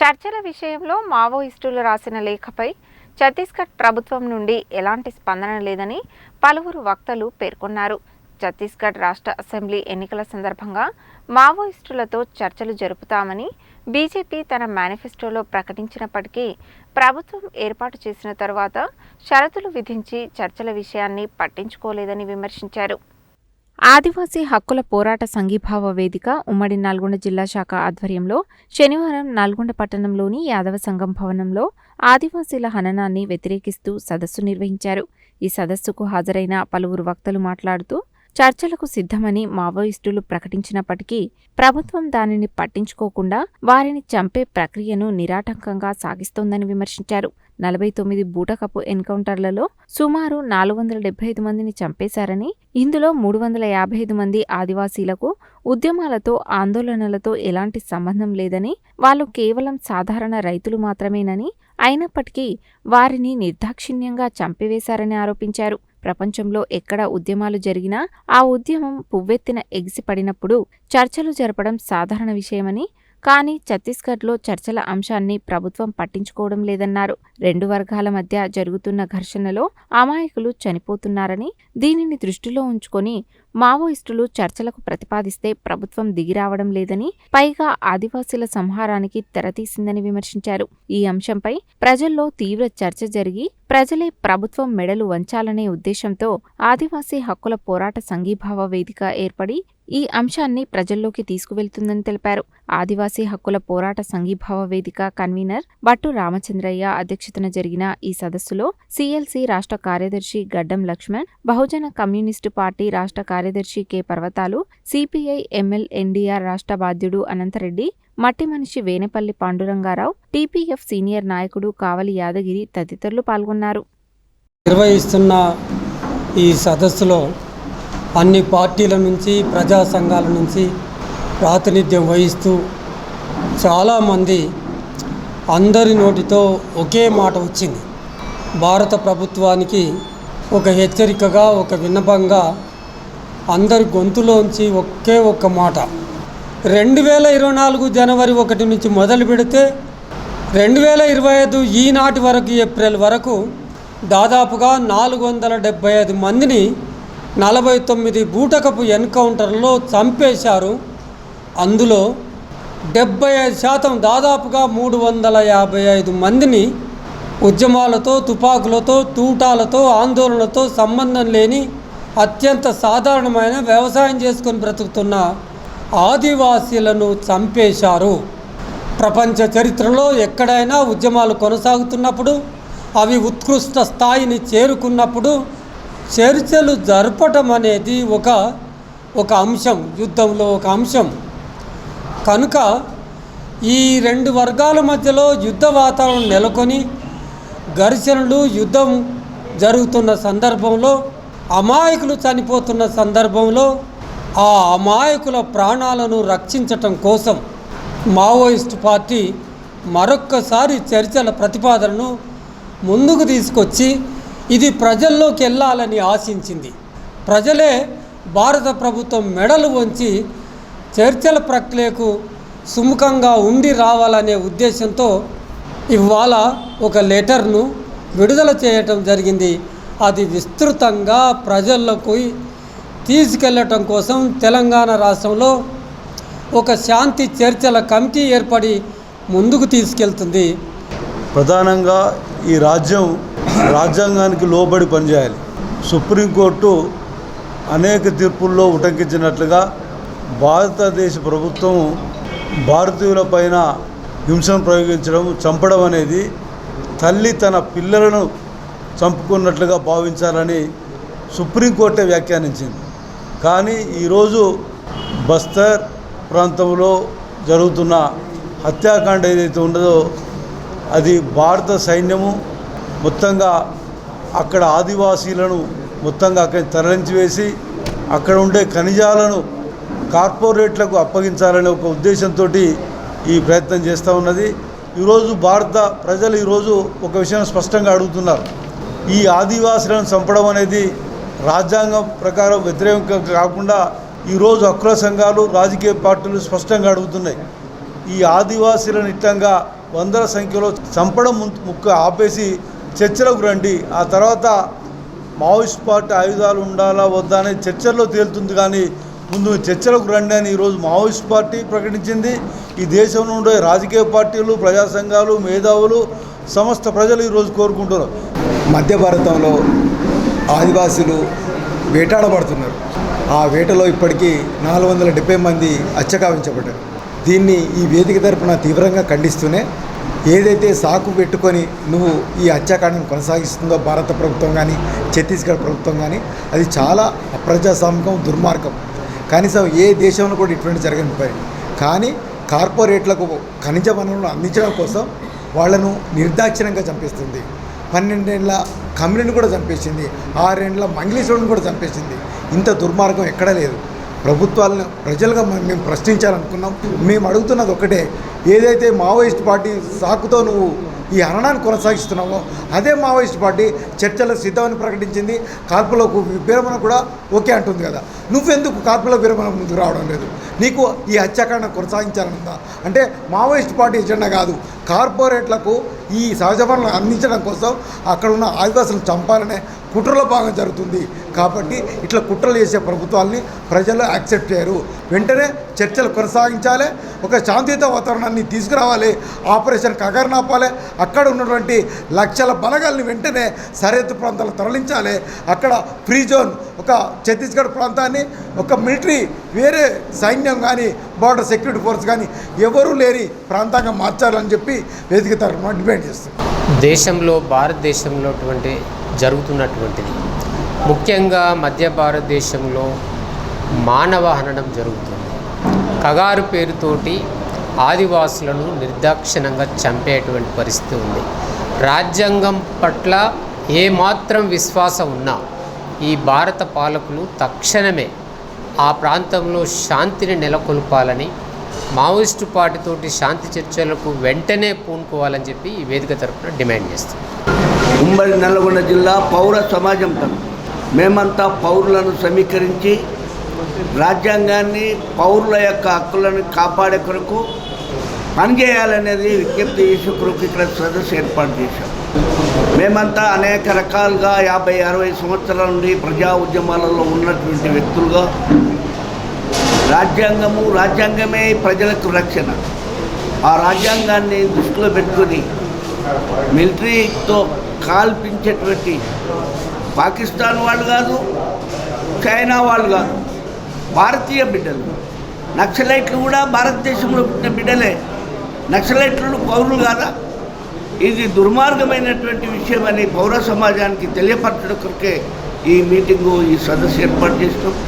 చర్చల విషయంలో మావోయిస్టులు రాసిన లేఖపై ఛత్తీస్గఢ్ ప్రభుత్వం నుండి ఎలాంటి స్పందన లేదని పలువురు వక్తలు పేర్కొన్నారు. ఛత్తీస్గఢ్ రాష్ట్ర అసెంబ్లీ ఎన్నికల సందర్భంగా మావోయిస్టులతో చర్చలు జరుపుతామని బీజేపీ తన మేనిఫెస్టోలో ప్రకటించినప్పటికీ ప్రభుత్వం ఏర్పాటు చేసిన తర్వాత షరతులు విధించి చర్చల విషయాన్ని పట్టించుకోలేదని విమర్శించారు. ఆదివాసీ హక్కుల పోరాట సంఘీభావ వేదిక ఉమ్మడి నల్గొండ జిల్లా శాఖ ఆధ్వర్యంలో శనివారం నల్గొండ పట్టణంలోని యాదవ సంఘం భవనంలో ఆదివాసీల హననాన్ని వ్యతిరేకిస్తూ సదస్సు నిర్వహించారు. ఈ సదస్సుకు హాజరైన పలువురు వక్తలు మాట్లాడుతూ చర్చలకు సిద్ధమని మావోయిస్టులు ప్రకటించినప్పటికీ ప్రభుత్వం దానిని పట్టించుకోకుండా వారిని చంపే ప్రక్రియను నిరాటంకంగా సాగిస్తోందని విమర్శించారు. నలభై తొమ్మిది బూటకపు ఎన్కౌంటర్లలో సుమారు నాలుగు వందల డెబ్బై ఐదు మందిని చంపేశారని ఇందులో మూడు వందల యాభై ఐదు మంది ఆదివాసీలకు ఉద్యమాలతో ఆందోళనలతో ఎలాంటి సంబంధం లేదని వాళ్ళు కేవలం సాధారణ రైతులు మాత్రమేనని అయినప్పటికీ వారిని నిర్దాక్షిణ్యంగా చంపివేశారని ఆరోపించారు. ప్రపంచంలో ఎక్కడ ఉద్యమాలు జరిగినా ఆ ఉద్యమం పువ్వెత్తిన ఎగిసిపడినప్పుడు చర్చలు జరపడం సాధారణ విషయమని కానీ ఛత్తీస్గఢ్లో చర్చల అంశాన్ని ప్రభుత్వం పట్టించుకోవడం లేదన్నారు. రెండు వర్గాల మధ్య జరుగుతున్న ఘర్షణలో అమాయకులు చనిపోతున్నారని దీనిని దృష్టిలో ఉంచుకొని మావోయిస్టులు చర్చలకు ప్రతిపాదిస్తే ప్రభుత్వం దిగిరావడం లేదని పైగా ఆదివాసీల సంహారానికి తెరతీసిందని విమర్శించారు. ఈ అంశంపై ప్రజల్లో తీవ్ర చర్చ జరిగి ప్రజలే ప్రభుత్వం మెడలు వంచాలనే ఉద్దేశంతో ఆదివాసీ హక్కుల పోరాట సంఘీభావ వేదిక ఏర్పడి ఈ అంశాన్ని ప్రజల్లోకి తీసుకువెళ్తుందని తెలిపారు. ఆదివాసీ హక్కుల పోరాట సంఘీభావ వేదిక కన్వీనర్ బట్టు రామచంద్రయ్య అధ్యక్షతన జరిగిన ఈ సదస్సులో సీఎల్సీ రాష్ట్ర కార్యదర్శి గడ్డం లక్ష్మణ్ బహుజన కమ్యూనిస్టు పార్టీ రాష్ట్ర కార్యదర్శి కె పర్వతాలు సిపిఐ ఎంఎల్ ఎన్డీఆర్ రాష్ట్ర బాధ్యుడు అనంతరెడ్డి మట్టి మనిషి వేనేపల్లి పాండురంగారావు టీపీఎఫ్ సీనియర్ నాయకుడు కావలి యాదగిరి తదితరులు పాల్గొన్నారు. నిర్వహిస్తున్న ఈ సదస్సులో అన్ని పార్టీల నుంచి ప్రజా సంఘాల నుంచి ప్రాతినిధ్యం వహిస్తూ చాలామంది అందరి నోటితో ఒకే మాట వచ్చింది. భారత ప్రభుత్వానికి ఒక హెచ్చరికగా ఒక విన్నపంగా అందరి గొంతులోంచి ఒకే ఒక్క మాట. రెండు వేల ఇరవై నాలుగు జనవరి ఒకటి నుంచి మొదలు పెడితే రెండు వేల ఇరవై ఐదు ఈనాటి వరకు ఏప్రిల్ వరకు దాదాపుగా నాలుగు వందల డెబ్బై ఐదు మందిని నలభై తొమ్మిది బూటకపు ఎన్కౌంటర్లో చంపేశారు. అందులో డెబ్బై ఐదు శాతం దాదాపుగా మూడు వందల యాభై ఐదు మందిని ఉద్యమాలతో తుపాకులతో తూటాలతో ఆందోళనలతో సంబంధం లేని అత్యంత సాధారణమైన వ్యవసాయం చేసుకొని బ్రతుకుతున్న ఆదివాసీలను చంపేశారు. ప్రపంచ చరిత్రలో ఎక్కడైనా ఉద్యమాలు కొనసాగుతున్నప్పుడు అవి ఉత్కృష్ట స్థాయిని చేరుకున్నప్పుడు చర్చలు జరపటం అనేది ఒక ఒక అంశం యుద్ధంలో ఒక అంశం. కనుక ఈ రెండు వర్గాల మధ్యలో యుద్ధ వాతావరణం నెలకొని ఘర్షణలు యుద్ధం జరుగుతున్న సందర్భంలో అమాయకులు చనిపోతున్న సందర్భంలో ఆ అమాయకుల ప్రాణాలను రక్షించటం కోసం మావోయిస్ట్ పార్టీ మరొక్కసారి చర్చల ప్రతిపాదనను ముందుకు తీసుకొచ్చి ఇది ప్రజల్లోకి వెళ్ళాలని ఆశించింది. ప్రజలే భారత ప్రభుత్వం మెడలు వంచి చర్చల ప్రక్రియకు సుముఖంగా ఉండి రావాలనే ఉద్దేశంతో ఇవాళ ఒక లెటర్ను విడుదల చేయటం జరిగింది. అది విస్తృతంగా ప్రజల్లోకి తీసుకెళ్ళటం కోసం తెలంగాణ రాష్ట్రంలో ఒక శాంతి చర్చల కమిటీ ఏర్పడి ముందుకు తీసుకెళ్తుంది. ప్రధానంగా ఈ రాజ్యం రాజ్యాంగానికి లోబడి పనిచేయాలి. సుప్రీంకోర్టు అనేక తీర్పుల్లో ఉటంకించినట్లుగా భారతదేశ ప్రభుత్వం భారతీయుల పైన హింసను ప్రయోగించడం చంపడం అనేది తల్లి తన పిల్లలను చంపుకున్నట్లుగా భావించాలని సుప్రీంకోర్టే వ్యాఖ్యానించింది. కానీ ఈరోజు బస్తర్ ప్రాంతంలో జరుగుతున్న హత్యాకాండ ఏదైతే ఉన్నదో అది భారత సైన్యము మొత్తంగా అక్కడ ఆదివాసీలను మొత్తంగా అక్కడ తరలించి వేసి అక్కడ ఉండే ఖనిజాలను కార్పొరేట్లకు అప్పగించాలనే ఒక ఉద్దేశంతో ఈ ప్రయత్నం చేస్తూ ఉన్నది. ఈరోజు భారత ప్రజలు ఈరోజు ఒక విషయం స్పష్టంగా అడుగుతున్నారు. ఈ ఆదివాసులను చంపడం అనేది రాజ్యాంగం ప్రకారం వ్యతిరేకం కాకుండా ఈరోజు హక్కుల సంఘాలు రాజకీయ పార్టీలు స్పష్టంగా అడుగుతున్నాయి. ఈ ఆదివాసీలను ఇట్టంగా వందల సంఖ్యలో చంపడం ముక్క ఆపేసి చర్చలకు రండి. ఆ తర్వాత మావోయిస్ట్ పార్టీ ఆయుధాలు ఉండాలా వద్దా అనే చర్చల్లో తేలుతుంది కానీ ముందు చర్చలకు రండి అని ఈరోజు మావోయిస్ట్ పార్టీ ప్రకటించింది. ఈ దేశంలో ఉండే రాజకీయ పార్టీలు ప్రజా సంఘాలు మేధావులు సమస్త ప్రజలు ఈరోజు కోరుకుంటున్నారు. మధ్య భారతంలో ఆదివాసులు వేటాడబడుతున్నారు. ఆ వేటలో ఇప్పటికీ నాలుగు వందల డెబ్బై మంది అచ్చకావించబడ్డారు దీన్ని ఈ వేదిక తరపున తీవ్రంగా ఖండిస్తూనే ఏదైతే సాకు పెట్టుకొని నువ్వు ఈ హత్యాకాండం కొనసాగిస్తుందో భారత ప్రభుత్వం కానీ ఛత్తీస్గఢ్ ప్రభుత్వం కానీ అది చాలా అప్రజాస్వామికం దుర్మార్గం. కనీసం ఏ దేశంలో కూడా ఇటువంటి జరగని పని కానీ కార్పొరేట్లకు ఖనిజ వనరులను అందించడం కోసం వాళ్ళను నిర్దాక్షిణ్యంగా చంపిస్తుంది. పన్నెండేళ్ళ కమిలిని కూడా చంపేసింది ఆరేండ్ల మంగళేశ్వరుని కూడా చంపేసింది. ఇంత దుర్మార్గం ఎక్కడా లేదు. ప్రభుత్వాలను ప్రజలుగా మేము ప్రశ్నించాలనుకున్నాం. మేము అడుగుతున్నది ఒకటే ఏదైతే మావోయిస్ట్ పార్టీ సాకుతో నువ్వు ఈ హరణాన్ని కొనసాగిస్తున్నావో అదే మావోయిస్ట్ పార్టీ చర్చల సిద్ధమని ప్రకటించింది. కార్పులకు విరమణ కూడా ఓకే అంటుంది కదా. నువ్వెందుకు కార్పుల విరమణ ముందుకు రావడం లేదు? నీకు ఈ హత్యాకాండ కొనసాగించాలనుందా? అంటే మావోయిస్ట్ పార్టీ ఎజెండా కాదు. కార్పొరేట్లకు ఈ సహజ వనరులను అందించడం కోసం అక్కడ ఉన్న ఆదివాసులను చంపాలనే కుట్రలో భాగం జరుగుతుంది. కాబట్టి ఇట్లా కుట్రలు చేసే ప్రభుత్వాల్ని ప్రజలు యాక్సెప్ట్ చేయరు. వెంటనే చర్చలు కొనసాగించాలి. ఒక శాంతియుత వాతావరణాన్ని తీసుకురావాలి. ఆపరేషన్ కగర్నాపాలి అక్కడ ఉన్నటువంటి లక్షల బలగాల్ని వెంటనే సరిహద్దు ప్రాంతాలు తరలించాలి. అక్కడ ఫ్రీ జోన్ ఒక ఛత్తీస్గఢ్ ప్రాంతాన్ని ఒక మిలిటరీ వేరే సైన్యం కానీ బార్డర్ సెక్యూరిటీ ఫోర్స్ కానీ ఎవరూ లేని ప్రాంతంగా మార్చాలని చెప్పి వేదిక తరఫున డిమాండ్ చేస్తుంది దేశంలో భారతదేశంలో జరుగుతున్నటువంటిది. ముఖ్యంగా మధ్య భారతదేశంలో మానవ హననం జరుగుతుంది. కగారు పేరుతోటి ఆదివాసులను నిర్దాక్షిణంగా చంపేటువంటి పరిస్థితి ఉంది. రాజ్యాంగం పట్ల ఏమాత్రం విశ్వాసం ఉన్నా ఈ భారత పాలకులు తక్షణమే ఆ ప్రాంతంలో శాంతిని నెలకొల్పాలని మావోయిస్టు పార్టీతోటి శాంతి చర్చలకు వెంటనే పూనుకోవాలని చెప్పి ఈ వేదిక తరఫున డిమాండ్ చేస్తుంది ఉమ్మడి నల్గొండ జిల్లా పౌర సమాజం తరఫున మేమంతా పౌరులను సమీకరించి రాజ్యాంగాన్ని పౌరుల యొక్క హక్కులను కాపాడే కొరకు పనిచేయాలనేది విజ్ఞప్తి చేసే కొరకు ఇక్కడ సదస్సు ఏర్పాటు చేశాం. మేమంతా అనేక రకాలుగా యాభై అరవై సంవత్సరాల నుండి ప్రజా ఉద్యమాలలో ఉన్నటువంటి వ్యక్తులుగా రాజ్యాంగము రాజ్యాంగమే ప్రజలకు రక్షణ. ఆ రాజ్యాంగాన్ని దృష్టిలో పెట్టుకొని మిలిటరీతో కాల్పించేటువంటి పాకిస్తాన్ వాళ్ళు కాదు చైనా వాళ్ళు కాదు. భారతీయ బిడ్డలు. నక్సలైట్లు కూడా భారతదేశంలో పుట్టిన బిడ్డలే. నక్సలైట్లు పౌరులు కాదా? ఇది దుర్మార్గమైనటువంటి విషయం అని పౌర సమాజానికి తెలియపరచడం కొరకే ఈ మీటింగు ఈ సదస్సు ఏర్పాటు చేసినాం.